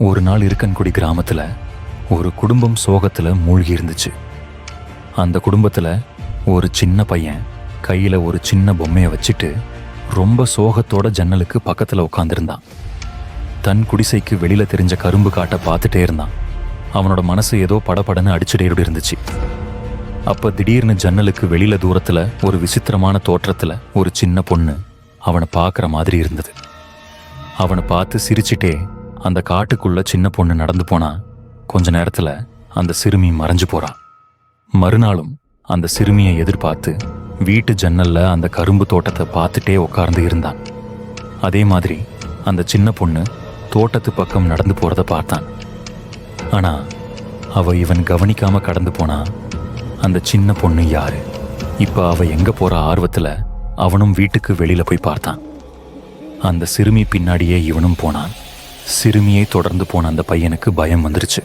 ஒரு நாள் இருக்கன்குடி கிராமத்தில் ஒரு குடும்பம் சோகத்தில் மூழ்கி இருந்துச்சு. அந்த குடும்பத்தில் ஒரு சின்ன பையன் கையில் ஒரு சின்ன பொம்மையை வச்சுட்டு ரொம்ப சோகத்தோட ஜன்னலுக்கு பக்கத்தில் உட்காந்துருந்தான் தன் குடிசைக்கு வெளியில் தெரிஞ்ச கரும்பு காட்டை பார்த்துட்டே இருந்தான். அவனோட மனசு ஏதோ படப்படன்னு அடிச்சுட்டே இருந்துச்சு. அப்போ திடீர்னு ஜன்னலுக்கு வெளியில் தூரத்தில் ஒரு விசித்திரமான தோற்றத்தில் ஒரு சின்ன பொண்ணு அவனை பார்க்குற மாதிரி இருந்தது. அவனை பார்த்து சிரிச்சிட்டே அந்த காட்டுக்குள்ள சின்ன பொண்ணு நடந்து போனா கொஞ்ச நேரத்துல அந்த சிறுமி மறைஞ்சு போறா. மறுநாளும் அந்த சிறுமியை எதிர்பார்த்து வீட்டு ஜன்னல்ல அந்த கரும்பு தோட்டத்தை பார்த்துட்டே உட்கார்ந்து இருந்தான். அதே மாதிரி அந்த சின்ன பொண்ணு தோட்டத்து பக்கம் நடந்து போறத பார்த்தான். ஆனா அவ இவன் கவனிக்காம கடந்து போனா அந்த சின்ன பொண்ணு யாரு? இப்ப அவ எங்க போற ஆர்வத்துல அவனும் வீட்டுக்கு வெளியில போய் பார்த்தான். அந்த சிறுமி பின்னாடியே இவனும் போனான். சிறுமியை தொடர்ந்து போன அந்த பையனுக்கு பயம் வந்துருச்சு.